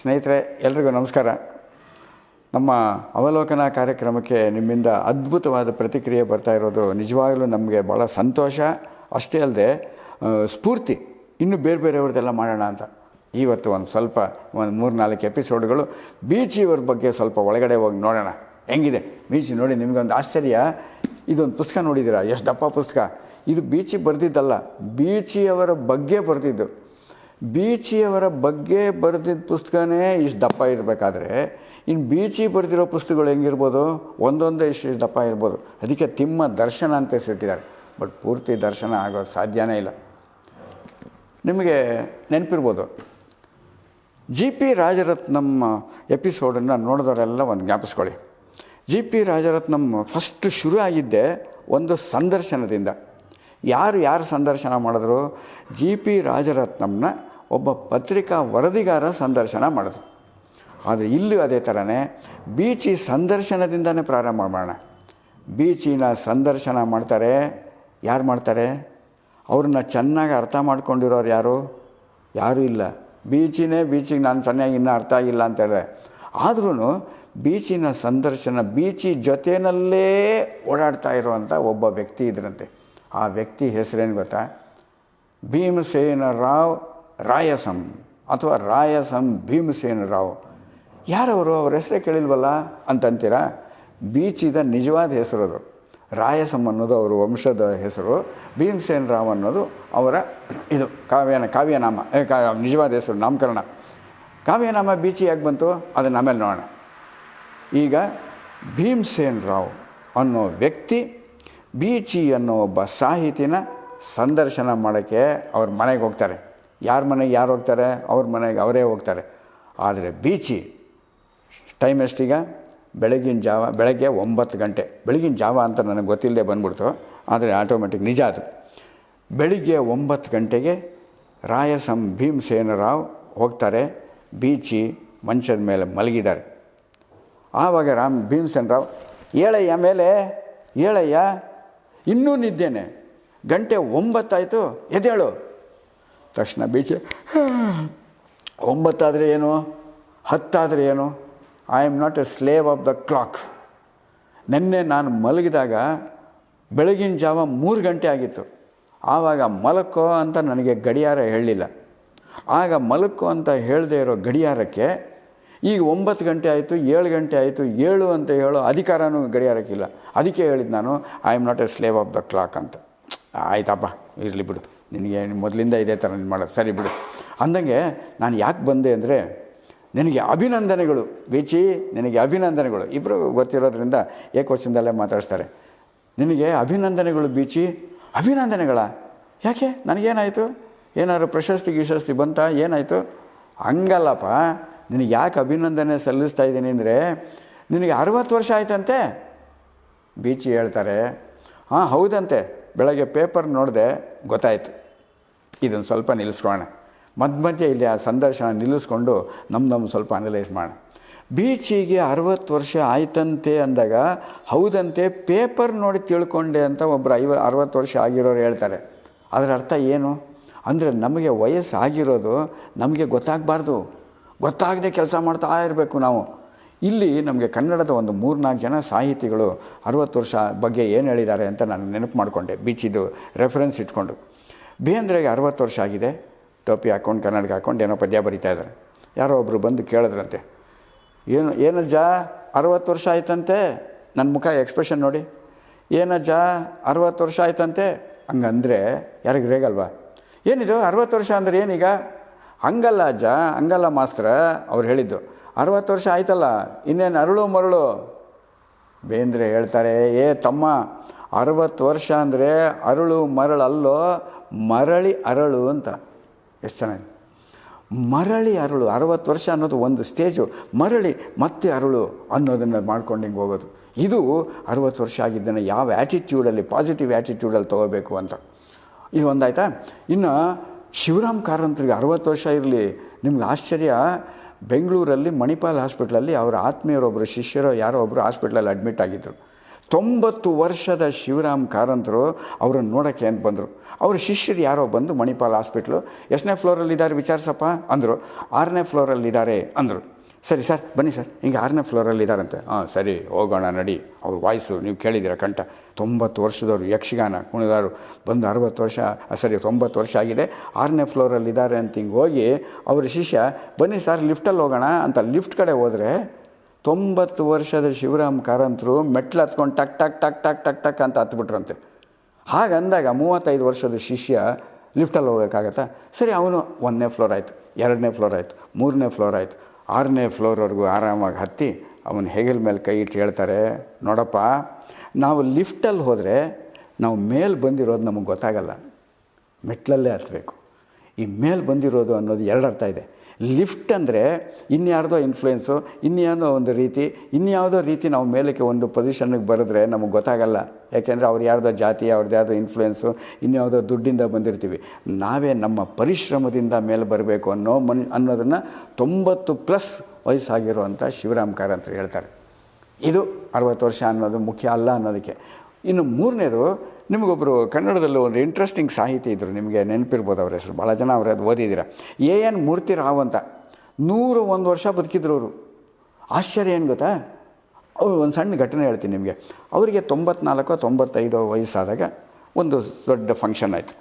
ಸ್ನೇಹಿತರೆ, ಎಲ್ರಿಗೂ ನಮಸ್ಕಾರ. ನಮ್ಮ ಅವಲೋಕನ ಕಾರ್ಯಕ್ರಮಕ್ಕೆ ನಿಮ್ಮಿಂದ ಅದ್ಭುತವಾದ ಪ್ರತಿಕ್ರಿಯೆ ಬರ್ತಾ ಇರೋದು ನಿಜವಾಗಲೂ ನಮಗೆ ಭಾಳ ಸಂತೋಷ. ಅಷ್ಟೇ ಅಲ್ಲದೆ ಸ್ಫೂರ್ತಿ ಇನ್ನು ಬೇರೆ ಬೇರೆಯವ್ರದ್ದೆಲ್ಲ ಮಾಡೋಣ ಅಂತ. ಇವತ್ತು ಒಂದು ಸ್ವಲ್ಪ, ಒಂದು ಮೂರು ನಾಲ್ಕು ಎಪಿಸೋಡ್ಗಳು ಇವ್ರ ಬಗ್ಗೆ ಸ್ವಲ್ಪ ಒಳಗಡೆ ಹೋಗಿ ನೋಡೋಣ. ಹೆಂಗಿದೆ? ಬೀಚ್ ನೋಡಿ ನಿಮಗೊಂದು ಆಶ್ಚರ್ಯ. ಇದೊಂದು ಪುಸ್ತಕ ನೋಡಿದ್ದೀರಾ? ಎಷ್ಟು ದಪ್ಪ ಪುಸ್ತಕ. ಇದು ಬೀಚಿ ಬರೆದಿದ್ದಲ್ಲ, ಬೀಚಿಯವರ ಬಗ್ಗೆ ಬರೆದಿದ್ದು. ಬೀಚಿಯವರ ಬಗ್ಗೆ ಬರೆದಿದ್ದ ಪುಸ್ತಕನೇ ಇಷ್ಟು ದಪ್ಪ ಇರಬೇಕಾದ್ರೆ ಇನ್ನು ಬೀಚಿ ಬರೆದಿರೋ ಪುಸ್ತಕಗಳು ಹೆಂಗಿರ್ಬೋದು? ಒಂದೊಂದೇ ಇಷ್ಟು ಇಷ್ಟು ದಪ್ಪ ಇರ್ಬೋದು. ಅದಕ್ಕೆ ತಿಮ್ಮ ದರ್ಶನ ಅಂತ ಹೆಸರಿಟ್ಟಿದ್ದಾರೆ ಬಟ್ ಪೂರ್ತಿ ದರ್ಶನ ಆಗೋ ಸಾಧ್ಯನೇ ಇಲ್ಲ. ನಿಮಗೆ ನೆನಪಿರ್ಬೋದು, ಜಿ ಪಿ ರಾಜರತ್ನಂ ಎಪಿಸೋಡನ್ನು ನೋಡಿದವರೆಲ್ಲ ಒಂದು ಜ್ಞಾಪಿಸ್ಕೊಳ್ಳಿ. ಜಿ ಪಿ ರಾಜರತ್ನಂ ಫಸ್ಟ್ ಶುರು ಆಗಿದ್ದೆ ಒಂದು ಸಂದರ್ಶನದಿಂದ. ಯಾರು ಯಾರು ಸಂದರ್ಶನ ಮಾಡಿದ್ರು? ಜಿ ಪಿ ರಾಜರತ್ನಂನ ಒಬ್ಬ ಪತ್ರಿಕಾ ವರದಿಗಾರ ಸಂದರ್ಶನ ಮಾಡಿದ್ರು ಆದರೆ ಇಲ್ಲೂ ಅದೇ ಥರನೇ ಬೀಚಿ ಸಂದರ್ಶನದಿಂದನೇ ಪ್ರಾರಂಭ ಮಾಡೋಣ. ಬೀಚಿನ ಸಂದರ್ಶನ ಮಾಡ್ತಾರೆ, ಯಾರು ಮಾಡ್ತಾರೆ? ಅವ್ರನ್ನ ಚೆನ್ನಾಗಿ ಅರ್ಥ ಮಾಡ್ಕೊಂಡಿರೋರು ಯಾರು? ಯಾರೂ ಇಲ್ಲ. ಬೀಚಿನೇ ಬೀಚಿಗೆ ನಾನು ಸರಿಯಾಗಿ ಇನ್ನೂ ಅರ್ಥ ಆಗಿಲ್ಲ ಅಂತ ಹೇಳಿದೆ ಆದ್ರೂ ಬೀಚಿನ ಸಂದರ್ಶನ, ಬೀಚಿ ಜೊತೆಯಲ್ಲೇ ಓಡಾಡ್ತಾ ಇರುವಂಥ ಒಬ್ಬ ವ್ಯಕ್ತಿ ಇದ್ರಂತೆ. ಆ ವ್ಯಕ್ತಿ ಹೆಸರೇನು ಗೊತ್ತಾ? ಭೀಮಸೇನ ರಾವ್ ರಾಯಸಂ ಅಥವಾ ರಾಯಸಂ ಭೀಮಸೇನ ರಾವ್. ಯಾರವರು? ಅವ್ರ ಹೆಸರೇ ಕೇಳಿಲ್ವಲ್ಲ? ಅಂತಂತೀರಾ? ಬೀಚಿದ ನಿಜವಾದ ಹೆಸರು ಅದು. ರಾಯಸಂ ಅನ್ನೋದು ಅವರ ವಂಶದ ಹೆಸರು. ಭೀಮಸೇನ ರಾವ್ ಅನ್ನೋದು ಅವರ ಇದು ಕಾವ್ಯನ, ಕಾವ್ಯನಾಮ ನಿಜವಾದ ಹೆಸರು, ನಾಮಕರಣ. ಕಾವ್ಯನಾಮ ಬೀಚಿ ಯಾಕೆ ಬಂತು, ಅದನ್ನು ಆಮೇಲೆ ನೋಡೋಣ. ಈಗ ಭೀಮಸೇನ್ ರಾವ್ ಅನ್ನೋ ವ್ಯಕ್ತಿ ಬೀಚಿ ಅನ್ನೋ ಒಬ್ಬ ಸಾಹಿತಿನ ಸಂದರ್ಶನ ಮಾಡೋಕ್ಕೆ ಅವ್ರ ಮನೆಗೆ ಹೋಗ್ತಾರೆ. ಯಾರ ಮನೆಗೆ ಯಾರು ಹೋಗ್ತಾರೆ? ಅವ್ರ ಮನೆಗೆ ಅವರೇ ಹೋಗ್ತಾರೆ. ಆದರೆ ಬೀಚಿ ಟೈಮ್ ಎಷ್ಟೀಗ? ಬೆಳಗಿನ ಜಾವ, ಬೆಳಗ್ಗೆ ಒಂಬತ್ತು ಗಂಟೆ. ಬೆಳಗಿನ ಜಾವ ಅಂತ ನನಗೆ ಗೊತ್ತಿಲ್ಲದೆ ಬಂದ್ಬಿಡ್ತು, ಆದರೆ ಆಟೋಮೆಟಿಕ್ ನಿಜ ಅದು. ಬೆಳಿಗ್ಗೆ ಒಂಬತ್ತು ಗಂಟೆಗೆ ರಾಯಸಂ ಭೀಮಸೇನರಾವ್ ಹೋಗ್ತಾರೆ, ಬೀಚಿ ಮಂಚದ ಮೇಲೆ ಮಲಗಿದ್ದಾರೆ. ಆವಾಗ ರಾಮ್ ಭೀಮಸೇನರಾವ್ ಏಳಯ್ಯ ಮೇಲೆ, ಏಳಯ್ಯ, ಇನ್ನೂ ನಿದ್ದೇನೆ. ಗಂಟೆ ಒಂಬತ್ತಾಯಿತು ಎದ್ದೇಳು. ತಕ್ಷಣ ಬೀಚಿ. ಒಂಬತ್ತಾದರೆ ಏನು? ಹತ್ತಾದರೆ ಏನು? I am not a slave of the clock ನಿನ್ನೆ ನಾನು ಮಲಗಿದಾಗ ಬೆಳಗಿನ ಜಾವ ಮೂರು ಗಂಟೆ ಆಗಿತ್ತು. ಆವಾಗ ಮಲಕ್ಕೋ ಅಂತ ನನಗೆ ಗಡಿಯಾರ ಹೇಳಲಿಲ್ಲ. ಆಗ ಮಲಕ್ಕೋ ಅಂತ ಹೇಳದೇ ಇರೋ ಗಡಿಯಾರಕ್ಕೆ ಈಗ ಒಂಬತ್ತು ಗಂಟೆ ಆಯಿತು, ಏಳು ಗಂಟೆ ಆಯಿತು, ಏಳು ಅಂತ ಹೇಳೋ ಅಧಿಕಾರನೂ ಗಡಿಯಾರಕ್ಕಿಲ್ಲ ಅದಕ್ಕೆ ಹೇಳಿದ್ದು ನಾನು I am not a slave of the clock ಅಂತ. ಆಯ್ತಪ್ಪ. ಇರಲಿ ಬಿಡು. ನಿನಗೆ ಮೊದಲಿಂದ ಇದೇ ಥರ ನೀನು ಮಾಡೋದು ಸರಿ ಬಿಡು. ಅಂದಂಗೆ ನಾನು ಯಾಕೆ ಬಂದೆ ಅಂದರೆ, ನಿನಗೆ ಅಭಿನಂದನೆಗಳು ಬೀಚಿ ನಿನಗೆ ಅಭಿನಂದನೆಗಳು ಇಬ್ಬರು ಗೊತ್ತಿರೋದ್ರಿಂದ ಏಕವಚನದಲ್ಲೇ ಮಾತಾಡಿಸ್ತಾರೆ. ನಿನಗೆ ಅಭಿನಂದನೆಗಳು ಬೀಚಿ ಅಭಿನಂದನೆಗಳ? ಯಾಕೆ? ನನಗೇನಾಯಿತು? ಏನಾದ್ರು ಪ್ರಶಸ್ತಿ, ಗಿಶಸ್ತಿ ಬಂತ? ಏನಾಯಿತು? ಹಂಗಲ್ಲಪ್ಪ. ನಿನಗೆ ಯಾಕೆ ಅಭಿನಂದನೆ ಸಲ್ಲಿಸ್ತಾ ಇದ್ದೀನಿ ಅಂದರೆ, ನಿನಗೆ ಅರವತ್ತು ವರ್ಷ ಆಯ್ತಂತೆ? ಬೀಚಿ ಹೇಳ್ತಾರೆ, ಹಾಂ, ಹೌದಂತೆ. ಬೆಳಗ್ಗೆ ಪೇಪರ್ ನೋಡಿದೆ ಗೊತ್ತಾಯಿತು. ಇದನ್ನು ಸ್ವಲ್ಪ ನಿಲ್ಲಿಸ್ಕೊಳ್ಳೋಣ ಮಧ್ಯ ಮಧ್ಯೆ ಇಲ್ಲಿ ಆ ಸಂದರ್ಶನ ನಿಲ್ಲಿಸ್ಕೊಂಡು ನಮ್ಮ ನಮ್ಮ ಸ್ವಲ್ಪ ಅನಲೈಸ್ ಮಾಡೋಣ ಬೀಚಿಗೆ ಅರವತ್ತು ವರ್ಷ ಆಯ್ತಂತೆ ಅಂದಾಗ ಹೌದಂತೆ ಪೇಪರ್ ನೋಡಿ ತಿಳ್ಕೊಂಡೆ ಅಂತ ಒಬ್ಬರು ಐವ, ಅರವತ್ತು ವರ್ಷ ಆಗಿರೋರು ಹೇಳ್ತಾರೆ. ಅದರ ಅರ್ಥ ಏನು? ಅಂದರೆ ನಮಗೆ ವಯಸ್ಸಾಗಿರೋದು ನಮಗೆ ಗೊತ್ತಾಗಬಾರ್ದು. ಗೊತ್ತಾಗದೆ ಕೆಲಸ ಮಾಡ್ತಾ ಇರಬೇಕು ನಾವು. ಇಲ್ಲಿ ನಮಗೆ ಕನ್ನಡದ ಒಂದು ಮೂರ್ನಾಲ್ಕು ಜನ ಸಾಹಿತಿಗಳು ಅರವತ್ತು ವರ್ಷ ಬಗ್ಗೆ ಏನು ಹೇಳಿದ್ದಾರೆ ಅಂತ ನಾನು ನೆನಪು ಮಾಡಿಕೊಂಡೆ, ಬೀಚಿದು ರೆಫರೆನ್ಸ್ ಇಟ್ಕೊಂಡು. ಬೇಂದ್ರೆಗೆ ಅರವತ್ತು ವರ್ಷ ಆಗಿದೆ, ಟೋಪಿ ಹಾಕ್ಕೊಂಡು, ಕನ್ನಡಕ್ಕೆ ಹಾಕ್ಕೊಂಡು ಏನೋ ಪದ್ಯ ಬರಿತಾ ಇದ್ದಾರೆ. ಯಾರೋ ಒಬ್ಬರು ಬಂದು ಕೇಳಿದ್ರಂತೆ, ಏನು, ಏನಜ್ಜ, ಅರವತ್ತು ವರ್ಷ ಆಯ್ತಂತೆ? ನನ್ನ ಮುಖ ಎಕ್ಸ್ಪ್ರೆಷನ್ ನೋಡಿ, ಏನಜ್ಜ, ಅರವತ್ತು ವರ್ಷ ಆಯ್ತಂತೆ? ಹಂಗಂದರೆ, ಯಾರಿಗೆ ರೇಗಲ್ವಾ ಏನಿದು, ಅರವತ್ತು ವರ್ಷ ಅಂದರೆ ಏನೀಗ? ಹಂಗಲ್ಲ ಅಜ್ಜ, ಹಂಗಲ್ಲ ಮಾಸ್ತ್ರ, ಅವ್ರು ಹೇಳಿದ್ದು. ಅರವತ್ತು ವರ್ಷ ಆಯ್ತಲ್ಲ, ಇನ್ನೇನು ಅರಳು ಮರಳು? ಬೇಂದ್ರೆ ಹೇಳ್ತಾರೆ, ಏ ತಮ್ಮ, ಅರವತ್ತು ವರ್ಷ ಅಂದರೆ ಅರಳು ಮರಳಲ್ಲೋ, ಮರಳಿ ಅರಳು ಅಂತ. ಎಷ್ಟು ಚೆನ್ನಾಗಿ ಮರಳಿ ಅರಳು, ಅರವತ್ತು ವರ್ಷ ಅನ್ನೋದು ಒಂದು ಸ್ಟೇಜು. ಮರಳಿ ಮತ್ತೆ ಅರಳು ಅನ್ನೋದನ್ನು ಮಾಡ್ಕೊಂಡು ಹಿಂಗೆ ಹೋಗೋದು. ಇದು ಅರವತ್ತು ವರ್ಷ ಆಗಿದ್ದನ್ನು ಯಾವ ಆ್ಯಟಿಟ್ಯೂಡಲ್ಲಿ ಪಾಸಿಟಿವ್ ಆ್ಯಟಿಟ್ಯೂಡಲ್ಲಿ ತೊಗೋಬೇಕು ಅಂತ. ಇದು ಒಂದಾಯ್ತಾ? ಇನ್ನು ಶಿವರಾಮ್ ಕಾರಂತರಿಗೆ ಅರವತ್ತು ವರ್ಷ ಇರಲಿ. ನಿಮ್ಗೆ ಆಶ್ಚರ್ಯ ಬೆಂಗಳೂರಲ್ಲಿ ಮಣಿಪಾಲ್ ಹಾಸ್ಪಿಟ್ಲಲ್ಲಿ ಅವರ ಆತ್ಮೀಯರೊಬ್ಬರು ಶಿಷ್ಯರು, ಯಾರೋ ಒಬ್ಬರು ಹಾಸ್ಪಿಟ್ಲಲ್ಲಿ ಅಡ್ಮಿಟ್ ಆಗಿದ್ದರು ತೊಂಬತ್ತು ವರ್ಷದ ಶಿವರಾಮ್ ಕಾರಂತರು ಅವರನ್ನು ನೋಡೋಕ್ಕೆ ಅಂತ ಬಂದರು. ಅವ್ರ ಶಿಷ್ಯರು ಯಾರೋ ಬಂದು ಮಣಿಪಾಲ್ ಹಾಸ್ಪಿಟ್ಲು, ಎಷ್ಟನೇ ಫ್ಲೋರಲ್ಲಿದ್ದಾರೆ ವಿಚಾರಿಸಪ್ಪ ಅಂದರು. ಆರನೇ ಫ್ಲೋರಲ್ಲಿದ್ದಾರೆ ಅಂದರು. ಸರಿ ಸರ್, ಬನ್ನಿ ಸರ್. ಹಿಂಗೆ ಆರನೇ ಫ್ಲೋರಲ್ಲಿದ್ದಾರಂತೆ ಹಾಂ, ಸರಿ, ಹೋಗೋಣ, ನಡಿ. ಅವ್ರ ವಾಯ್ಸು, ನೀವು ಕೇಳಿದ್ದೀರ ಕಂಠ? ತೊಂಬತ್ತು ವರ್ಷದವರು ಯಕ್ಷಗಾನ ಕುಣಿದಾರು. ಬಂದು ಅರವತ್ತು ವರ್ಷ ಸರಿ, ತೊಂಬತ್ತು ವರ್ಷ ಆಗಿದೆ. ಆರನೇ ಫ್ಲೋರಲ್ಲಿದ್ದಾರೆ ಅಂತ ಹಿಂಗೆ ಹೋಗಿ ಅವ್ರ ಶಿಷ್ಯ, ಬನ್ನಿ ಸರ್ ಲಿಫ್ಟಲ್ಲಿ ಹೋಗೋಣ ಅಂತ ಲಿಫ್ಟ್ ಕಡೆ ಹೋದರೆ ತೊಂಬತ್ತು ವರ್ಷದ ಶಿವರಾಮ್ ಕಾರಂತರು ಮೆಟ್ಲು ಹತ್ಕೊಂಡು ಟಕ್ ಟಕ್ ಟಕ್ ಟಕ್ ಟಕ್ ಟಕ್ ಅಂತ ಹತ್ಬಿಟ್ರಂತೆ. ಹಾಗಂದಾಗ ಮೂವತ್ತೈದು ವರ್ಷದ ಶಿಷ್ಯ ಲಿಫ್ಟಲ್ಲಿ ಹೋಗೋಕ್ಕಾಗತ್ತಾ? ಸರಿ, ಅವನು ಒಂದನೇ ಫ್ಲೋರ್ ಆಯಿತು, ಎರಡನೇ ಫ್ಲೋರ್ ಆಯಿತು, ಮೂರನೇ ಫ್ಲೋರ್ ಆಯಿತು. ಆರನೇ ಫ್ಲೋರ್ವರೆಗೂ ಆರಾಮಾಗಿ ಹತ್ತಿ ಅವನು ಹೆಗಲ ಮೇಲೆ ಕೈ ಇಟ್ಟು ಹೇಳ್ತಾರೆ, ನೋಡಪ್ಪ, ನಾವು ಲಿಫ್ಟಲ್ಲಿ ಹೋದರೆ ನಾವು ಮೇಲೆ ಬಂದಿರೋದು ನಮಗೆ ಗೊತ್ತಾಗಲ್ಲ. ಮೆಟ್ಲಲ್ಲೇ ಹತ್ತಬೇಕು ಈ ಮೇಲೆ ಬಂದಿರೋದು ಅನ್ನೋದು ಎರಡು ಅರ್ಥ ಇದೆ. ಲಿಫ್ಟ್ ಅಂದರೆ ಇನ್ಯಾರ್ದೋ ಇನ್ಫ್ಲುಯೆನ್ಸು ಇನ್ಯಾವುದೋ ಒಂದು ರೀತಿ ಇನ್ಯಾವುದೋ ರೀತಿ ನಾವು ಮೇಲಕ್ಕೆ ಒಂದು ಪೊಸಿಷನ್ಗೆ ಬರೆದ್ರೆ ನಮಗೆ ಗೊತ್ತಾಗಲ್ಲ. ಯಾಕೆಂದರೆ ಅವ್ರು ಯಾರ್ದೋ ಜಾತಿ ಅವ್ರದ್ದು ಯಾವುದೋ ಇನ್ಫ್ಲುಯೆನ್ಸು ಇನ್ಯಾವುದೋ ದುಡ್ಡಿಂದ ಬಂದಿರ್ತೀವಿ. ನಾವೇ ನಮ್ಮ ಪರಿಶ್ರಮದಿಂದ ಮೇಲೆ ಬರಬೇಕು ಅನ್ನೋ ಮನ್, ಅನ್ನೋದನ್ನು ತೊಂಬತ್ತು ಪ್ಲಸ್ ವಯಸ್ಸಾಗಿರುವಂಥ ಶಿವರಾಮ್ ಕಾರಂತರು ಹೇಳ್ತಾರೆ. ಇದು ಅರವತ್ತು ವರ್ಷ ಅನ್ನೋದು ಮುಖ್ಯ ಅಲ್ಲ ಅನ್ನೋದಕ್ಕೆ. ಇನ್ನು ಮೂರನೇದು ನಿಮಗೊಬ್ಬರು ಕನ್ನಡದಲ್ಲಿ ಒಂದು ಇಂಟ್ರೆಸ್ಟಿಂಗ್ ಸಾಹಿತಿ ಇದ್ದರು ನಿಮಗೆ ನೆನಪಿರ್ಬೋದು ಅವ್ರ ಹೆಸರು. ಭಾಳ ಜನ ಅವ್ರು ಅದು ಓದಿದ್ದೀರ. ಎ ಎನ್ ಮೂರ್ತಿ ರಾವ್ ಅಂತ. ನೂರು ಒಂದು ವರ್ಷ ಬದುಕಿದ್ರು ಅವರು. ಆಶ್ಚರ್ಯ ಏನು ಗೊತ್ತಾ? ಅವ್ರು ಒಂದು ಸಣ್ಣ ಘಟನೆ ಹೇಳ್ತೀನಿ ನಿಮಗೆ. ಅವರಿಗೆ ತೊಂಬತ್ನಾಲ್ಕೋ ತೊಂಬತ್ತೈದೋ ವಯಸ್ಸಾದಾಗ ಒಂದು ದೊಡ್ಡ ಫಂಕ್ಷನ್ ಆಯಿತು.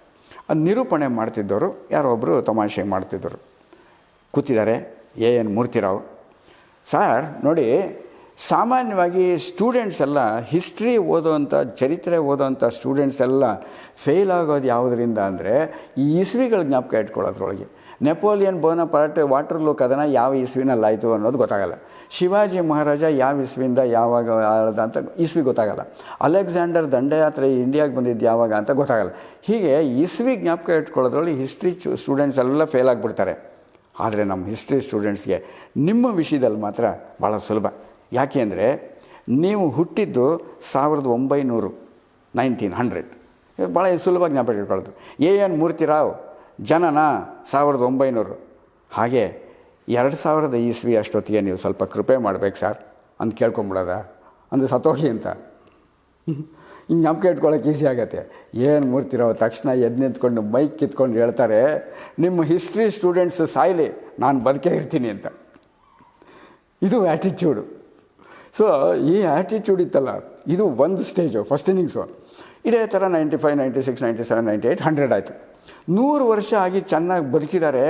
ಅದು ನಿರೂಪಣೆ ಮಾಡ್ತಿದ್ದವರು, ಯಾರೋ ಒಬ್ಬರು ತಮಾಷೆ ಮಾಡ್ತಿದ್ದರು. ಕೂತಿದ್ದಾರೆ ಎ ಎನ್ ಮೂರ್ತಿರಾವ್ ಸಾರ್ ನೋಡಿ ಸಾಮಾನ್ಯವಾಗಿ ಸ್ಟೂಡೆಂಟ್ಸ್ ಎಲ್ಲ ಹಿಸ್ಟ್ರಿ ಓದೋವಂಥ, ಚರಿತ್ರೆ ಓದೋವಂಥ ಸ್ಟೂಡೆಂಟ್ಸ್ ಎಲ್ಲ ಫೇಲ್ ಆಗೋದು ಯಾವುದರಿಂದ ಅಂದರೆ ಈ ಇಸ್ವಿಗಳ ಜ್ಞಾಪಕ ಇಟ್ಕೊಳ್ಳೋದ್ರೊಳಗೆ. ನೆಪೋಲಿಯನ್ ಬೋನಪಾರ್ಟ್ ವಾಟರ್ಲೂ ಕದನ ಯಾವ ಇಸ್ವಿನಲ್ಲಿ ಆಯಿತು ಅನ್ನೋದು ಗೊತ್ತಾಗಲ್ಲ. ಶಿವಾಜಿ ಮಹಾರಾಜ ಯಾವ ಇಸ್ವಿಯಿಂದ ಯಾವಾಗ ಆಳ್ದ ಅಂತ ಇಸ್ವಿ ಗೊತ್ತಾಗಲ್ಲ. ಅಲೆಕ್ಸಾಂಡರ್ ದಂಡಯಾತ್ರೆ ಇಂಡಿಯಾಗೆ ಬಂದಿದ್ದು ಯಾವಾಗ ಅಂತ ಗೊತ್ತಾಗಲ್ಲ. ಹೀಗೆ ಇಸ್ವಿ ಜ್ಞಾಪಕ ಇಟ್ಕೊಳ್ಳೋದ್ರಲ್ಲಿ ಹಿಸ್ಟ್ರಿ ಸ್ಟೂಡೆಂಟ್ಸ್ ಎಲ್ಲ ಫೇಲ್ ಆಗಿಬಿಡ್ತಾರೆ. ಆದರೆ ನಮ್ಮ ಹಿಸ್ಟ್ರಿ ಸ್ಟೂಡೆಂಟ್ಸ್ಗೆ ನಿಮ್ಮ ವಿಷಯದಲ್ಲಿ ಮಾತ್ರ ಭಾಳ ಸುಲಭ. ಯಾಕೆ ಅಂದರೆ ನೀವು ಹುಟ್ಟಿದ್ದು ಸಾವಿರದ ಒಂಬೈನೂರು ನೈನ್ಟೀನ್ ಹಂಡ್ರೆಡ್ ಭಾಳ ಸುಲಭವಾಗಿ ಜ್ಞಾಪಕ ಇಟ್ಕೊಳ್ಳೋದು. ಎ ಎನ್ ಮೂರ್ತಿರಾವ್ ಜನನ ಸಾವಿರದ ಒಂಬೈನೂರು. ಹಾಗೆ ಎರಡು ಸಾವಿರದ ಇಸ್ವಿ ಅಷ್ಟೊತ್ತಿಗೆ ನೀವು ಸ್ವಲ್ಪ ಕೃಪೆ ಮಾಡ್ಬೇಕು ಸರ್. ಅಂತ ಕೇಳ್ಕೊಂಬಿಡೋದ. ಅಂದರೆ ಸತೋಷಿ ಅಂತ. ಹಿಂಗೆ ನಂಬಿಕೆ ಇಟ್ಕೊಳ್ಳೋಕೆ ಈಸಿ ಆಗುತ್ತೆ. ಏನು ಮೂರ್ತಿರೋ ತಕ್ಷಣ ಎದ್ದು ನಿಂತ್ಕೊಂಡು ಮೈಕ್ ಕಿತ್ಕೊಂಡು ಹೇಳ್ತಾರೆ, ನಿಮ್ಮ ಹಿಸ್ಟ್ರಿ ಸ್ಟೂಡೆಂಟ್ಸ್ ಸಾಯ್ಲಿ, ನಾನು ಬದುಕೇ ಇರ್ತೀನಿ ಅಂತ. ಇದು ಆ್ಯಟಿಟ್ಯೂಡು ಸೊ ಈ ಆ್ಯಟಿಟ್ಯೂಡ್ ಇತ್ತಲ್ಲ, ಇದು ಒಂದು ಸ್ಟೇಜು ಫಸ್ಟ್ ಇನ್ನಿಂಗ್ಸು ಇದೇ ಥರ ninety five ninety six ninety seven ninety eight hundred ಆಯಿತು. ನೂರು ವರ್ಷ ಆಗಿ ಚೆನ್ನಾಗಿ ಬದುಕಿದ್ದಾರೆ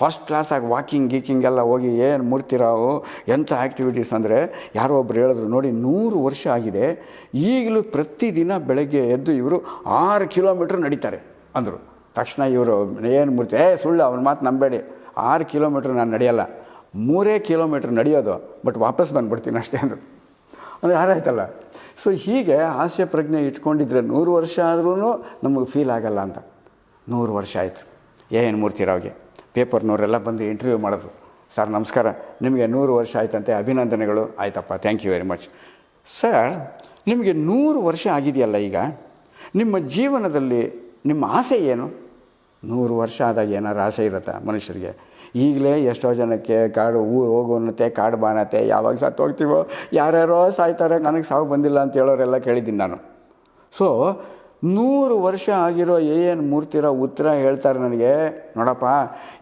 ಫಸ್ಟ್ ಕ್ಲಾಸಾಗಿ ವಾಕಿಂಗ್ ಗೀಕಿಂಗ್ ಎಲ್ಲ ಹೋಗಿ ಏನು ಮೂರ್ತಿರಾವು ಎಂಥ ಆ್ಯಕ್ಟಿವಿಟೀಸ್ ಅಂದರೆ, ಯಾರೋ ಒಬ್ರು ಹೇಳಿದ್ರು, ನೋಡಿ, ನೂರು ವರ್ಷ ಆಗಿದೆ, ಈಗಲೂ ಪ್ರತಿದಿನ ಬೆಳಗ್ಗೆ ಎದ್ದು ಇವರು ಆರು ಕಿಲೋಮೀಟ್ರ್ ನಡೀತಾರೆ ಅಂದರು. ತಕ್ಷಣ ಇವರು ಏನು ಮೂರ್ತಿ, ಏ ಸುಳ್ಳು, ಅವನ ಮಾತು ನಂಬೇಡಿ. ಆರು ಕಿಲೋಮೀಟ್ರ್ ನಾನು ನಡೆಯಲ್ಲ. ಮೂರೇ ಕಿಲೋಮೀಟ್ರ್ ನಡೆಯೋದು, ಬಟ್ ವಾಪಸ್ ಬಂದುಬಿಡ್ತೀನಿ ಅಷ್ಟೇ ಅಂದರು. ಅಂದರೆ ಯಾರಾಯ್ತಲ್ಲ ಸೊ ಹೀಗೆ ಆಸೆ ಪ್ರಜ್ಞೆ ಇಟ್ಕೊಂಡಿದ್ರೆ ನೂರು ವರ್ಷ ಆದ್ರೂ ನಮಗೆ ಫೀಲ್ ಆಗಲ್ಲ ಅಂತ. ನೂರು ವರ್ಷ ಆಯಿತು. ಏನು ಮೂರ್ತಿರಾವ್ಗೆ ಪೇಪರ್ನವರೆಲ್ಲ ಬಂದು ಇಂಟರ್ವ್ಯೂ ಮಾಡೋದು. ಸರ್, ನಮಸ್ಕಾರ. ನಿಮಗೆ ನೂರು ವರ್ಷ ಆಯ್ತಂತೆ. ಅಭಿನಂದನೆಗಳು. ಆಯ್ತಪ್ಪ. Thank you very much sir ನಿಮಗೆ ನೂರು ವರ್ಷ ಆಗಿದೆಯಲ್ಲ ಈಗ? ನಿಮ್ಮ ಜೀವನದಲ್ಲಿ ನಿಮ್ಮ ಆಸೆ ಏನು? ನೂರು ವರ್ಷ ಆದಾಗ ಏನಾರು ಆಸೆ ಇರುತ್ತಾ ಮನುಷ್ಯರಿಗೆ? ಈಗಲೇ ಎಷ್ಟೋ ಜನಕ್ಕೆ ಕಾಡು, ಊರು ಹೋಗೋನತ್ತೆ ಕಾಡು ಬಾನತ್ತೆ ಯಾವಾಗ ಸತ್ತು ಹೋಗ್ತೀವೋ, ಯಾರ್ಯಾರೋ ಸಾಯ್ತಾರೆ, ನನಗೆ ಸಾವು ಬಂದಿಲ್ಲ ಅಂತ ಹೇಳೋರೆಲ್ಲ ಕೇಳಿದ್ದೀನಿ ನಾನು. ಸೊ ನೂರು ವರ್ಷ ಆಗಿರೋ ಎ ಎನ್ ಮೂರ್ತಿರ ಉತ್ತರ ಹೇಳ್ತಾರೆ ನನಗೆ, ನೋಡಪ್ಪ,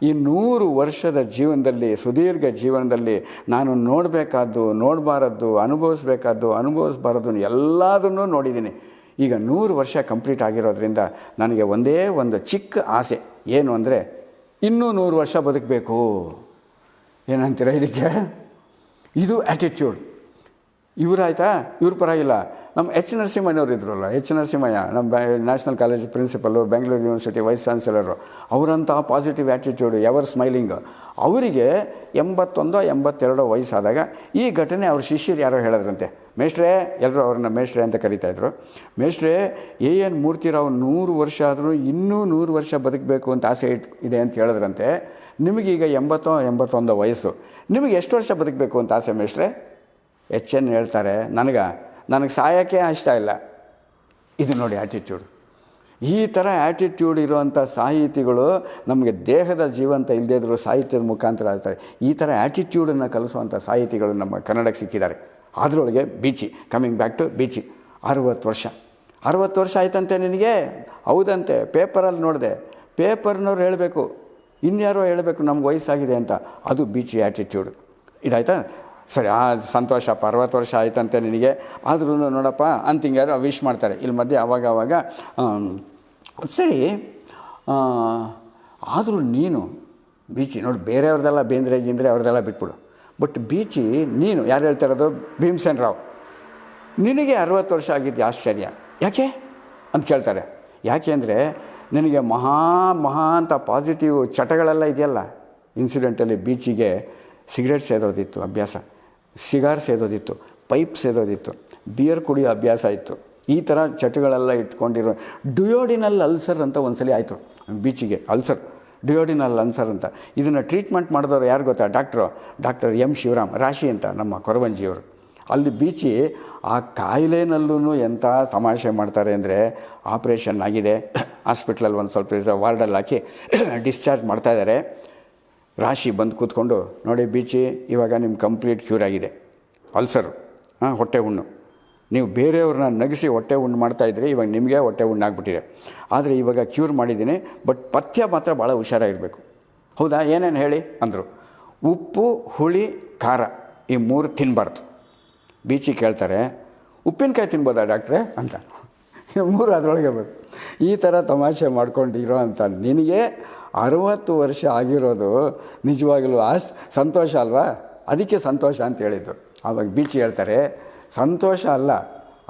ಈ ನೂರು ವರ್ಷದ ಜೀವನದಲ್ಲಿ, ಸುದೀರ್ಘ ಜೀವನದಲ್ಲಿ ನಾನು ನೋಡಬೇಕಾದ್ದು, ನೋಡಬಾರದ್ದು, ಅನುಭವಿಸ್ಬೇಕಾದ್ದು ಅನುಭವಿಸ್ಬಾರದು ಎಲ್ಲದನ್ನೂ ನೋಡಿದ್ದೀನಿ. ಈಗ ನೂರು ವರ್ಷ ಕಂಪ್ಲೀಟ್ ಆಗಿರೋದ್ರಿಂದ ನನಗೆ ಒಂದೇ ಒಂದು ಚಿಕ್ಕ ಆಸೆ, ಏನು ಅಂದರೆ ಇನ್ನೂ ನೂರು ವರ್ಷ ಬದುಕಬೇಕು. ಏನಂತೀರ ಇದಕ್ಕೆ? ಇದು ಆ್ಯಟಿಟ್ಯೂಡ್ ಇವರಾಯ್ತಾ? ಇವ್ರ ಪರವಾಗಿಲ್ಲ ನಮ್ಮ ಎಚ್ ನರಸಿಂಹಯ್ಯನವ್ರು ಇದ್ರಲ್ಲ, ಎಚ್ ನರಸಿಂಹಯ್ಯ ನಮ್ಮ national college principal Bengaluru university vice chancellor ಅವರಂಥ positive attitude ever smiling ಅವರಿಗೆ ಎಂಬತ್ತೊಂದೋ ಎಂಬತ್ತೆರಡೋ ವಯಸ್ಸಾದಾಗ ಈ ಘಟನೆ ಅವ್ರ ಶಿಷ್ಯರು ಯಾರೋ ಹೇಳಿದ್ರಂತೆ. ಮೇಷ್ಟ್ರೇ ಎಲ್ಲರೂ ಅವ್ರನ್ನ ಮೇಷ್ಟ್ರೆ ಅಂತ ಕರೀತಾಯಿದ್ರು ಮೇಷ್ಟ್ರೆ, ಎ ಎನ್ ಮೂರ್ತಿರಾವ್ ನೂರು ವರ್ಷ ಆದರೂ ಇನ್ನೂ ನೂರು ವರ್ಷ ಬದುಕಬೇಕು ಅಂತ ಆಸೆ ಇಟ್, ಇದೆ ಅಂತ ಹೇಳಿದ್ರಂತೆ. ನಿಮಗೀಗ ಎಂಬತ್ತೋ ಎಂಬತ್ತೊಂದೋ ವಯಸ್ಸು. ನಿಮಗೆ ಎಷ್ಟು ವರ್ಷ ಬದುಕಬೇಕು ಅಂತ ಆಸೆ ಮೇಷ್ಟ್ರೆ? ಎಚ್ ಎನ್ ಹೇಳ್ತಾರೆ, ನನಗೆ ನನಗೆ ಸಾಯೋಕ್ಕೆ ಇಷ್ಟ ಇಲ್ಲ. ಇದು ನೋಡಿ ಆ್ಯಟಿಟ್ಯೂಡ್ ಈ ಥರ ಆ್ಯಟಿಟ್ಯೂಡ್ ಇರುವಂಥ ಸಾಹಿತಿಗಳು ನಮಗೆ ದೇಹದ ಜೀವಂತ ಇಲ್ಲದೇ ಇದ್ದರೂ ಸಾಹಿತ್ಯದ ಮುಖಾಂತರ ಆಗ್ತಾರೆ. ಈ ಥರ ಆ್ಯಟಿಟ್ಯೂಡನ್ನು ಕಲಿಸುವಂಥ ಸಾಹಿತಿಗಳು ನಮ್ಮ ಕನ್ನಡಕ್ಕೆ ಸಿಕ್ಕಿದ್ದಾರೆ. ಅದರೊಳಗೆ Beechi coming back to Beechi. ಅರುವತ್ತು ವರ್ಷ. ಅರುವತ್ತು ವರ್ಷ ಆಯ್ತಂತೆ ನಿನಗೆ? ಹೌದಂತೆ, ಪೇಪರಲ್ಲಿ ನೋಡಿದೆ. ಪೇಪರ್ನವ್ರು ಹೇಳಬೇಕು. ಇನ್ಯಾರೋ ಹೇಳಬೇಕು, ನಮ್ಗೆ ವಯಸ್ಸಾಗಿದೆ ಅಂತ. ಅದು ಬೀಚಿ ಆ್ಯಟಿಟ್ಯೂಡ್ ಇದಾಯ್ತಾ? ಸರಿ, ಆ ಸಂತೋಷಪ್ಪ ಅರವತ್ತು ವರ್ಷ ಆಯ್ತಂತೆ ನಿನಗೆ. ಆದ್ರೂ ನೋಡಪ್ಪ, ಅಂತ ಹಿಂಗಾರು ವಿಶ್ ಮಾಡ್ತಾರೆ. ಇಲ್ಲಿ ಮಧ್ಯೆ ಆವಾಗ ಆವಾಗ ಸರಿ ಆದರೂ ನೀನು, ಬೀಚಿ, ನೋಡಿ ಬೇರೆಯವ್ರದ್ದೆಲ್ಲ ಬೇಂದ್ರೆ ಗಿಂದ್ರೆ ಅವ್ರದ್ದೆಲ್ಲ ಬಿಟ್ಬಿಡು. ಬಟ್ ಬೀಚಿ, ನೀನು, ಯಾರು ಹೇಳ್ತಾ ಇರೋದು? ಭೀಮಸೇನ್ ರಾವ್. ನಿನಗೆ ಅರವತ್ತು ವರ್ಷ ಆಗಿದ್ದು ಆಶ್ಚರ್ಯ? ಯಾಕೆ? ಅಂತ ಕೇಳ್ತಾರೆ. ಯಾಕೆ ಅಂದರೆ, ನಿನಗೆ ಮಹಾ ಮಹಾ ಅಂತ ಪಾಸಿಟಿವ್ ಚಟಗಳೆಲ್ಲ ಇದೆಯಲ್ಲ? ಇನ್ಸಿಡೆಂಟಲ್ಲಿ ಬೀಚಿಗೆ ಸಿಗರೇಟ್ ಸೇದೋದಿತ್ತು ಅಭ್ಯಾಸ. ಸಿಗಾರ್ ಸೇದೋದಿತ್ತು, ಪೈಪ್ ಸೇದೋದಿತ್ತು ಬಿಯರ್ ಕುಡಿಯೋ ಅಭ್ಯಾಸ ಇತ್ತು. ಈ ಥರ ಚಟಗಳೆಲ್ಲ ಇಟ್ಕೊಂಡಿರೋ, ಡುಯೋಡಿನಲ್ ಅಲ್ಸರ್ ಅಂತ ಒಂದ್ಸಲಿ ಆಯಿತು, ಬೀಚಿಗೆ, ಅಲ್ಸರ್, ಡಿಯೋಡಿನಲ್ ಅಲ್ಸರ್ ಅಂತ. ಇದನ್ನು ಟ್ರೀಟ್ಮೆಂಟ್ ಮಾಡಿದವರು ಯಾರು ಗೊತ್ತಾ? ಡಾಕ್ಟ್ರು, ಡಾಕ್ಟರ್ ಎಂ ಶಿವರಾಮ್, ರಾಶಿ ಅಂತ ನಮ್ಮ ಕೊರವಂಜಿಯವರು. ಅಲ್ಲಿ ಬೀಚಿ ಆ ಕಾಯಿಲೆನಲ್ಲೂ ಎಂಥ ತಮಾಷೆ ಮಾಡ್ತಾರೆ ಅಂದರೆ ಆಪ್ರೇಷನ್ ಆಗಿದೆ ಹಾಸ್ಪಿಟ್ಲಲ್ಲಿ ಒಂದು ಸ್ವಲ್ಪ ದಿವಸ ವಾರ್ಡಲ್ಲಿ ಹಾಕಿ ಡಿಸ್ಚಾರ್ಜ್ ಮಾಡ್ತಾಯಿದ್ದಾರೆ ರಾಶಿ ಬಂದು ಕೂತ್ಕೊಂಡು ನೋಡಿ ಬೀಚಿ ಇವಾಗ ನಿಮ್ಮ ಕಂಪ್ಲೀಟ್ ಕ್ಯೂರ್ ಆಗಿದೆ. ಅಲ್ಸರು. ಹಾಂ ಹೊಟ್ಟೆ ಹುಣ್ಣು ನೀವು ಬೇರೆಯವ್ರನ್ನ ನಗಿಸಿ ಹೊಟ್ಟೆ ಹುಣ್ಣು ಮಾಡ್ತಾಯಿದ್ರೆ ಇವಾಗ ನಿಮಗೆ ಹೊಟ್ಟೆ ಹುಣ್ಣಾಗ್ಬಿಟ್ಟಿದೆ ಆದರೆ ಇವಾಗ ಕ್ಯೂರ್ ಮಾಡಿದ್ದೀನಿ ಬಟ್ ಪಥ್ಯ ಮಾತ್ರ ಭಾಳ ಹುಷಾರಾಗಿರಬೇಕು. ಹೌದಾ? ಏನೇನು ಹೇಳಿ? ಅಂದರು ಉಪ್ಪು ಹುಳಿ ಖಾರ ಈ ಮೂರು ತಿನ್ನಬಾರ್ದು ಬೀಚಿ ಕೇಳ್ತಾರೆ ಉಪ್ಪಿನಕಾಯಿ ತಿನ್ಬೋದಾ ಡಾಕ್ಟ್ರೆ? ಅಂತ. ಮೂರು ಅದರೊಳಗೆ ಬೇಕು ಈ ಥರ ತಮಾಷೆ ಮಾಡ್ಕೊಂಡಿರೋ ಅಂತ ನಿನಗೆ ಅರುವತ್ತು ವರ್ಷ ಆಗಿರೋದು ನಿಜವಾಗಲೂ ಆಶ್ ಸಂತೋಷ ಅಲ್ವಾ? ಅದಕ್ಕೆ ಸಂತೋಷ ಅಂತ ಹೇಳಿದ್ದು. ಆವಾಗ ಬೀಚಿ ಹೇಳ್ತಾರೆ, ಸಂತೋಷ ಅಲ್ಲ,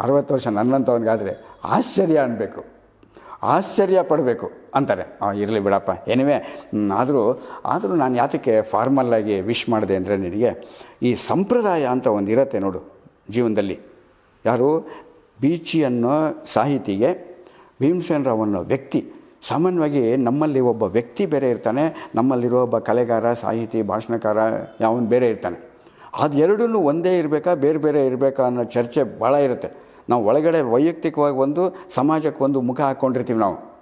ಅರವತ್ತು ವರ್ಷ ನನ್ನಂಥವನಿಗಾದರೆ ಆಶ್ಚರ್ಯ ಅನ್ನಬೇಕು ಆಶ್ಚರ್ಯ ಪಡಬೇಕು, ಅಂತಾರೆ. ಇರಲಿ ಬಿಡಪ್ಪ. ಏನಿವೆ ಆದರೂ ಆದರೂ ನಾನು ಯಾತಕ್ಕೆ ಫಾರ್ಮಲ್ಲಾಗಿ ವಿಶ್ ಮಾಡಿದೆ ಅಂದರೆ ನಿನಗೆ, ಈ ಸಂಪ್ರದಾಯ ಅಂತ ಒಂದು ಇರತ್ತೆ ನೋಡು ಜೀವನದಲ್ಲಿ. ಯಾರು? ಬೀಚಿ ಅನ್ನೋ ಸಾಹಿತಿಗೆ, ಭೀಮಸೇನ್ ರಾವ್ ಅನ್ನೋ ವ್ಯಕ್ತಿ ಸಾಮಾನ್ಯವಾಗಿ ನಮ್ಮಲ್ಲಿ ಒಬ್ಬ ವ್ಯಕ್ತಿ ಬೇರೆ ಇರ್ತಾನೆ ನಮ್ಮಲ್ಲಿರೋ ಒಬ್ಬ ಕಲೆಗಾರ, ಸಾಹಿತಿ, ಭಾಷಣಕಾರ, ಯಾವನು ಬೇರೆ ಇರ್ತಾನೆ. ಅದೆರಡೂ ಒಂದೇ ಇರಬೇಕಾ, ಬೇರೆ ಬೇರೆ ಇರಬೇಕಾ ಅನ್ನೋ ಚರ್ಚೆ ಭಾಳ ಇರುತ್ತೆ. ನಾವು ಒಳಗಡೆ ವೈಯಕ್ತಿಕವಾಗಿ ಒಂದು, ಸಮಾಜಕ್ಕೆ ಒಂದು ಮುಖ ಹಾಕ್ಕೊಂಡಿರ್ತೀವಿ ನಾವು.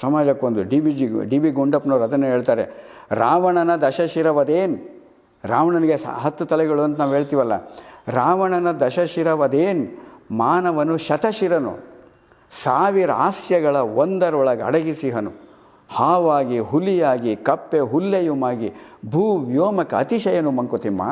ಸಮಾಜಕ್ಕೊಂದು D B G, D B ಗುಂಡಪ್ಪನವ್ರು ಅದನ್ನೇ ಹೇಳ್ತಾರೆ. ರಾವಣನ ದಶಶಿರವದೇನು? ರಾವಣನಿಗೆ ಹತ್ತು ತಲೆಗಳು ಅಂತ ನಾವು ಹೇಳ್ತೀವಲ್ಲ. ರಾವಣನ ದಶಶಿರವದೇನು? ಮಾನವನು ಶತಶಿರನು. ಸಾವಿರ ಹಾಸ್ಯಗಳ ಒಂದರೊಳಗೆ ಅಡಗಿಸಿಹನು. ಹಾವಾಗಿ, ಹುಲಿಯಾಗಿ, ಕಪ್ಪೆ ಹುಲ್ಲೆಯುಮಾಗಿ, ಭೂ ವ್ಯೋಮಕ್ಕೆ ಅತಿಶಯನು ಮಂಕುತಿಮ್ಮ.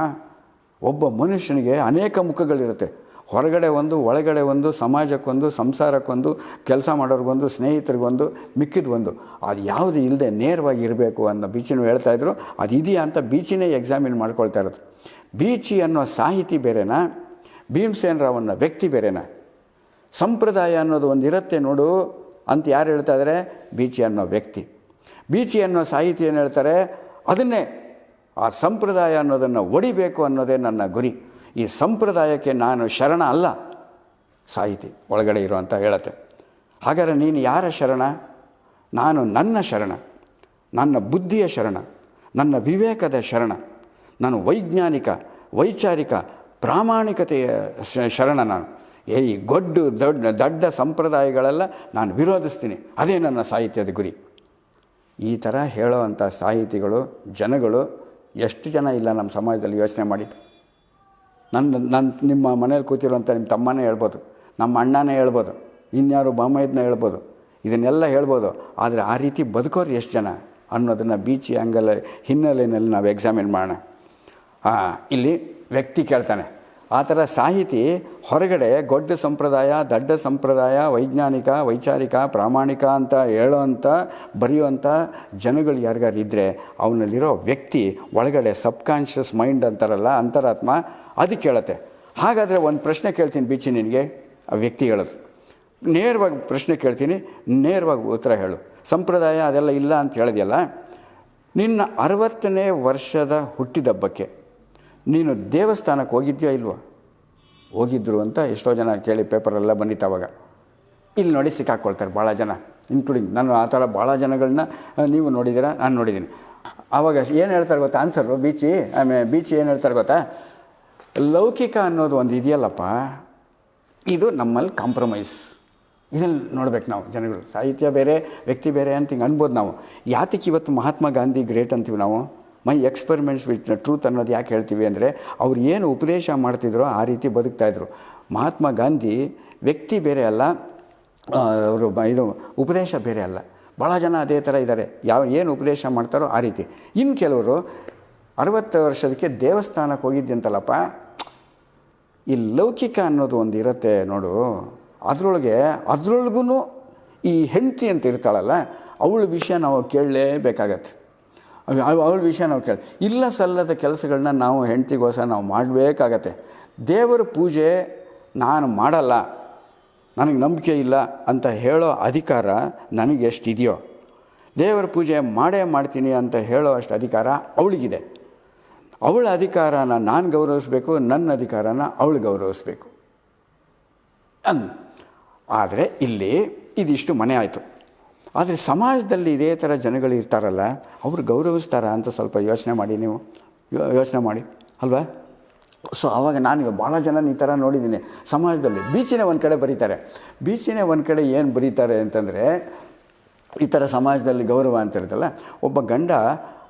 ಒಬ್ಬ ಮನುಷ್ಯನಿಗೆ ಅನೇಕ ಮುಖಗಳಿರುತ್ತೆ. ಹೊರಗಡೆ ಒಂದು, ಒಳಗಡೆ ಒಂದು, ಸಮಾಜಕ್ಕೊಂದು, ಸಂಸಾರಕ್ಕೊಂದು, ಕೆಲಸ ಮಾಡೋರಿಗೊಂದು, ಸ್ನೇಹಿತರಿಗೊಂದು ಮಿಕ್ಕಿದ ಒಂದು ಅದು ಯಾವುದು ಇಲ್ಲದೆ ನೇರವಾಗಿ ಇರಬೇಕು ಅನ್ನೋ ಬೀಚಿನೂ ಹೇಳ್ತಾಯಿದ್ರು ಅದು ಇದೆಯಾ ಅಂತ ಬೀಚಿನೇ ಎಕ್ಸಾಮಿನ್ ಮಾಡ್ಕೊಳ್ತಾ ಇರೋದು. ಬೀಚಿ ಅನ್ನೋ ಸಾಹಿತಿ ಬೇರೆನಾ? ಭೀಮಸೇನ್ ರಾವ್ ಅನ್ನೋ ವ್ಯಕ್ತಿ ಬೇರೆನಾ? ಸಂಪ್ರದಾಯ ಅನ್ನೋದು ಒಂದು ಇರುತ್ತೆ ನೋಡು ಅಂತ ಯಾರು ಹೇಳ್ತಾ ಇದ್ದಾರೆ ಬೀಚಿ ಅನ್ನೋ ವ್ಯಕ್ತಿ. ಬೀಚಿ ಅನ್ನೋ ಸಾಹಿತಿ ಏನು ಹೇಳ್ತಾರೆ? ಅದನ್ನೇ ಆ ಸಂಪ್ರದಾಯ ಅನ್ನೋದನ್ನು ಒಡಿಬೇಕು ಅನ್ನೋದೇ ನನ್ನ ಗುರಿ. ಈ ಸಂಪ್ರದಾಯಕ್ಕೆ ನಾನು ಶರಣ ಅಲ್ಲ, ಸಾಹಿತಿ ಒಳಗಡೆ ಇರುವಂತ ಹೇಳತ್ತೆ. ಹಾಗಾದರೆ ನೀನು ಯಾರ ಶರಣ? ನಾನು ನನ್ನ ಶರಣ, ನನ್ನ ಬುದ್ಧಿಯ ಶರಣ, ನನ್ನ ವಿವೇಕದ ಶರಣ, ನಾನು ವೈಜ್ಞಾನಿಕ, ವೈಚಾರಿಕ, ಪ್ರಾಮಾಣಿಕತೆಯ ಶರಣ ನಾನು. ಏ ಈ ಗೊಡ್ಡು ದೊಡ್ಡ ದೊಡ್ಡ ಸಂಪ್ರದಾಯಗಳೆಲ್ಲ ನಾನು ವಿರೋಧಿಸ್ತೀನಿ. ಅದೇ ನನ್ನ ಸಾಹಿತ್ಯದ ಗುರಿ. ಈ ಥರ ಹೇಳೋವಂಥ ಸಾಹಿತಿಗಳು, ಜನಗಳು ಎಷ್ಟು ಜನ ಇಲ್ಲ ನಮ್ಮ ಸಮಾಜದಲ್ಲಿ ಯೋಚನೆ ಮಾಡಿ. ನನ್ನ ನನ್ನ ನಿಮ್ಮ ಮನೇಲಿ ಕೂತಿರೋಂಥ ನಿಮ್ಮ ತಮ್ಮನೇ ಹೇಳ್ಬೋದು, ನಮ್ಮ ಅಣ್ಣನೇ ಹೇಳ್ಬೋದು, ಇನ್ಯಾರು ಬಾಮೈದನ್ನ ಹೇಳ್ಬೋದು, ಇದನ್ನೆಲ್ಲ ಹೇಳ್ಬೋದು. ಆದರೆ ಆ ರೀತಿ ಬದುಕೋರು ಎಷ್ಟು ಜನ ಅನ್ನೋದನ್ನು ಬೀಚಿ ಅಂಗಲ ಹಿನ್ನೆಲೆಯಲ್ಲಿ ನಾವು ಎಕ್ಸಾಮಿನ್ ಮಾಡೋಣ. ಇಲ್ಲಿ ವ್ಯಕ್ತಿ ಕೇಳ್ತಾನೆ ಆ ಥರ ಸಾಹಿತಿ ಹೊರಗಡೆ ಗೊಡ್ಡ ಸಂಪ್ರದಾಯ, ದಡ್ಡ ಸಂಪ್ರದಾಯ, ವೈಜ್ಞಾನಿಕ, ವೈಚಾರಿಕ, ಪ್ರಾಮಾಣಿಕ ಅಂತ ಹೇಳೋವಂಥ ಬರೆಯುವಂಥ ಜನಗಳು ಯಾರಿಗಾರು ಇದ್ದರೆ ಅವನಲ್ಲಿರೋ ವ್ಯಕ್ತಿ ಒಳಗಡೆ ಸಬ್ಕಾನ್ಷಿಯಸ್ ಮೈಂಡ್ ಅಂತಾರಲ್ಲ, ಅಂತರಾತ್ಮ ಅದು ಕೇಳುತ್ತೆ. ಹಾಗಾದರೆ ಒಂದು ಪ್ರಶ್ನೆ ಕೇಳ್ತೀನಿ ಬೀಚಿ ನಿನಗೆ, ಆ ವ್ಯಕ್ತಿ ಹೇಳೋದು ನೇರವಾಗಿ ಪ್ರಶ್ನೆ ಕೇಳ್ತೀನಿ, ನೇರವಾಗಿ ಉತ್ತರ ಹೇಳು. ಸಂಪ್ರದಾಯ ಅದೆಲ್ಲ ಇಲ್ಲ ಅಂತ ಹೇಳಿದೆಯಲ್ಲ, ನಿನ್ನ ಅರವತ್ತನೇ ವರ್ಷದ ಹುಟ್ಟಿದಬ್ಬಕ್ಕೆ ನೀನು ದೇವಸ್ಥಾನಕ್ಕೆ ಹೋಗಿದ್ಯಾ ಇಲ್ವೋ? ಹೋಗಿದ್ರು ಅಂತ ಎಷ್ಟೋ ಜನ ಕೇಳಿ ಪೇಪರೆಲ್ಲ ಬಂದಿತ್ತು ಅವಾಗ. ಇಲ್ಲಿ ನೋಡಿ ಸಿಕ್ಕಾಕ್ಕೊಳ್ತಾರೆ ಭಾಳ ಜನ ಇನ್ಕ್ಲೂಡಿಂಗ್ ನಾನು ಆ ಥರ ಭಾಳ ಜನಗಳನ್ನ ನೀವು ನೋಡಿದ್ದೀರಾ, ನಾನು ನೋಡಿದ್ದೀನಿ. ಆವಾಗ ಏನು ಹೇಳ್ತಾರೆ ಗೊತ್ತಾ? ಆನ್ಸರು ಬೀಚಿ, ಆಮೇಲೆ ಬೀಚಿ ಏನು ಹೇಳ್ತಾರೆ ಗೊತ್ತಾ? ಲೌಕಿಕ ಅನ್ನೋದು ಒಂದು ಇದೆಯಲ್ಲಪ್ಪ, ಇದು ನಮ್ಮಲ್ಲಿ ಕಾಂಪ್ರಮೈಸ್ ಇದನ್ನು ನೋಡ್ಬೇಕು ನಾವು ಜನಗಳು. ಸಾಹಿತ್ಯ ಬೇರೆ, ವ್ಯಕ್ತಿ ಬೇರೆ ಅಂತ ಹಿಂಗೆ ಅನ್ಬೋದು ನಾವು. ಯಾತಕ್ಕೆ ಇವತ್ತು ಮಹಾತ್ಮ ಗಾಂಧಿ ಗ್ರೇಟ್ ಅಂತೀವಿ ನಾವು? ಮೈ ಎಕ್ಸ್ಪೆರಿಮೆಂಟ್ಸ್ ವಿತ್ ಟ್ರೂತ್ ಅನ್ನೋದು ಯಾಕೆ ಹೇಳ್ತೀವಿ ಅಂದರೆ, ಅವ್ರು ಏನು ಉಪದೇಶ ಮಾಡ್ತಿದ್ರು ಆ ರೀತಿ ಬದುಕ್ತಾಯಿದ್ರು ಮಹಾತ್ಮ ಗಾಂಧಿ ವ್ಯಕ್ತಿ ಬೇರೆ ಅಲ್ಲ ಅವರು ಇದು ಉಪದೇಶ ಬೇರೆ ಅಲ್ಲ. ಭಾಳ ಜನ ಅದೇ ಥರ ಇದ್ದಾರೆ ಯಾವ, ಏನು ಉಪದೇಶ ಮಾಡ್ತಾರೋ ಆ ರೀತಿ. ಇನ್ನು ಕೆಲವರು ಅರವತ್ತು ವರ್ಷದಕ್ಕೆ ದೇವಸ್ಥಾನಕ್ಕೆ ಹೋಗಿದ್ದಂತಲ್ಲಪ್ಪ ಈ ಲೌಕಿಕ ಅನ್ನೋದು ಒಂದು ಇರುತ್ತೆ ನೋಡು. ಅದರೊಳಗೆ ಅದರೊಳಗೂ ಈ ಹೆಂಡತಿ ಅಂತ ಇರ್ತಾಳಲ್ಲ, ಅವಳ ವಿಷಯ ನಾವು ಕೇಳಲೇಬೇಕಾಗತ್ತೆ. ಅವಳ ವಿಷಯ ನಾವು ಕೇಳಿ ಇಲ್ಲ ಸಲ್ಲದ ಕೆಲಸಗಳನ್ನ ನಾವು ಹೆಂಡತಿಗೋಸ್ಕರ ನಾವು ಮಾಡಬೇಕಾಗತ್ತೆ. ದೇವರ ಪೂಜೆ ನಾನು ಮಾಡಲ್ಲ, ನನಗೆ ನಂಬಿಕೆ ಇಲ್ಲ ಅಂತ ಹೇಳೋ ಅಧಿಕಾರ ನನಗೆ ಎಷ್ಟಿದೆಯೋ ದೇವರ ಪೂಜೆ ಮಾಡೇ ಮಾಡ್ತೀನಿ ಅಂತ ಹೇಳೋ ಅಷ್ಟು ಅಧಿಕಾರ ಅವಳಿಗಿದೆ. ಅವಳ ಅಧಿಕಾರನ ನಾನು ಗೌರವಿಸಬೇಕು, ನನ್ನ ಅಧಿಕಾರನ ಅವಳು ಗೌರವಿಸಬೇಕು. ಅನ್ ಆದರೆ ಇಲ್ಲಿ ಇದಿಷ್ಟು ಮನೆ ಆಯಿತು. ಆದರೆ ಸಮಾಜದಲ್ಲಿ ಇದೇ ಥರ ಜನಗಳು ಇರ್ತಾರಲ್ಲ, ಅವರು ಗೌರವಿಸ್ತಾರ ಅಂತ ಸ್ವಲ್ಪ ಯೋಚನೆ ಮಾಡಿ ನೀವು. ಯೋಚನೆ ಮಾಡಿ. ಅಲ್ವಾ? ಸೊ ಆವಾಗ ನಾನು ಭಾಳ ಜನ ಈ ಥರ ನೋಡಿದ್ದೀನಿ. ಸಮಾಜದಲ್ಲಿ ಬೀಚಿನ ಒಂದು ಕಡೆ ಬರೀತಾರೆ. ಬೀಚಿನ ಒಂದು ಕಡೆ ಏನು ಬರೀತಾರೆ ಅಂತಂದರೆ, ಈ ಥರ ಸಮಾಜದಲ್ಲಿ ಗೌರವ ಅಂತ ಇರುತ್ತಲ್ಲ, ಒಬ್ಬ ಗಂಡ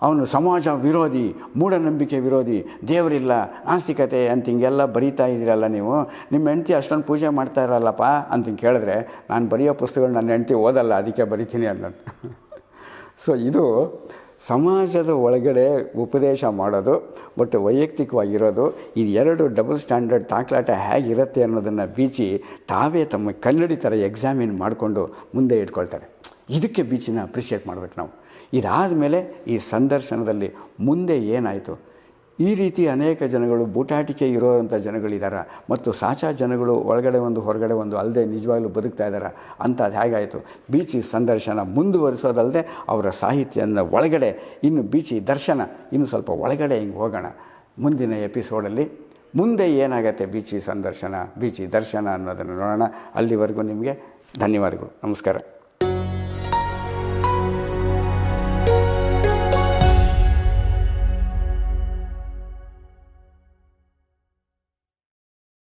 ಅವನು ಸಮಾಜ ವಿರೋಧಿ, ಮೂಢನಂಬಿಕೆ ವಿರೋಧಿ, ದೇವರಿಲ್ಲ, ನಾಸ್ತಿಕತೆ ಅಂತ ಹಿಂಗೆಲ್ಲ ಬರೀತಾ ಇದ್ದೀರಲ್ಲ ನೀವು. ನಿಮ್ಮ ಹೆಂಡ್ತಿ ಅಷ್ಟೊಂದು ಪೂಜೆ ಮಾಡ್ತಾ ಇರಲ್ಲಪ್ಪ ಅಂತ ಹಿಂಗೆ ಕೇಳಿದ್ರೆ ನಾನು ಬರೆಯೋ ಪುಸ್ತಕಗಳು ನನ್ನ ಹೆಂಡ್ತಿ ಓದಲ್ಲ, ಅದಕ್ಕೆ ಬರಿತೀನಿ ಅನ್ನೋದು. ಸೊ ಇದು ಸಮಾಜದ ಒಳಗಡೆ ಉಪದೇಶ ಮಾಡೋದು ಬಟ್ ವೈಯಕ್ತಿಕವಾಗಿರೋದು ಇದು ಎರಡು ಡಬಲ್ ಸ್ಟ್ಯಾಂಡರ್ಡ್ ತಾಕ್ಲಾಟ ಹೇಗಿರುತ್ತೆ ಅನ್ನೋದನ್ನು ಬೀಚಿ ತಾವೇ ತಮ್ಮ ಕನ್ನಡಿ ಥರ ಎಕ್ಸಾಮಿನ್ ಮಾಡಿಕೊಂಡು ಮುಂದೆ ಇಟ್ಕೊಳ್ತಾರೆ. ಇದಕ್ಕೆ ಬೀಚಿನ ಅಪ್ರಿಷಿಯೇಟ್ ಮಾಡ್ಬೇಕು ನಾವು. ಇದಾದ ಮೇಲೆ ಈ ಸಂದರ್ಶನದಲ್ಲಿ ಮುಂದೆ ಏನಾಯಿತು? ಈ ರೀತಿ ಅನೇಕ ಜನಗಳು ಬೂಟಾಟಿಕೆ ಇರೋವಂಥ ಜನಗಳಿದ್ದಾರೆ ಮತ್ತು ಸಾಚಾ ಜನಗಳು ಒಳಗಡೆ ಒಂದು ಹೊರಗಡೆ ಒಂದು ಅಲ್ಲದೆ ನಿಜವಾಗ್ಲೂ ಬದುಕ್ತಾ ಇದ್ದಾರೆ ಅಂತ ಅದು ಹೇಗಾಯಿತು? ಬೀಚಿ ಸಂದರ್ಶನ ಮುಂದುವರಿಸೋದಲ್ಲದೆ ಅವರ ಸಾಹಿತ್ಯನ ಒಳಗಡೆ, ಇನ್ನು ಬೀಚಿ ದರ್ಶನ ಇನ್ನು ಸ್ವಲ್ಪ ಒಳಗಡೆ ಹಿಂಗೆ ಹೋಗೋಣ. ಮುಂದಿನ ಎಪಿಸೋಡಲ್ಲಿ ಮುಂದೆ ಏನಾಗತ್ತೆ ಬೀಚಿ ಸಂದರ್ಶನ, ಬೀಚಿ ದರ್ಶನ ಅನ್ನೋದನ್ನು ನೋಡೋಣ. ಅಲ್ಲಿವರೆಗೂ ನಿಮಗೆ ಧನ್ಯವಾದಗಳು. ನಮಸ್ಕಾರ.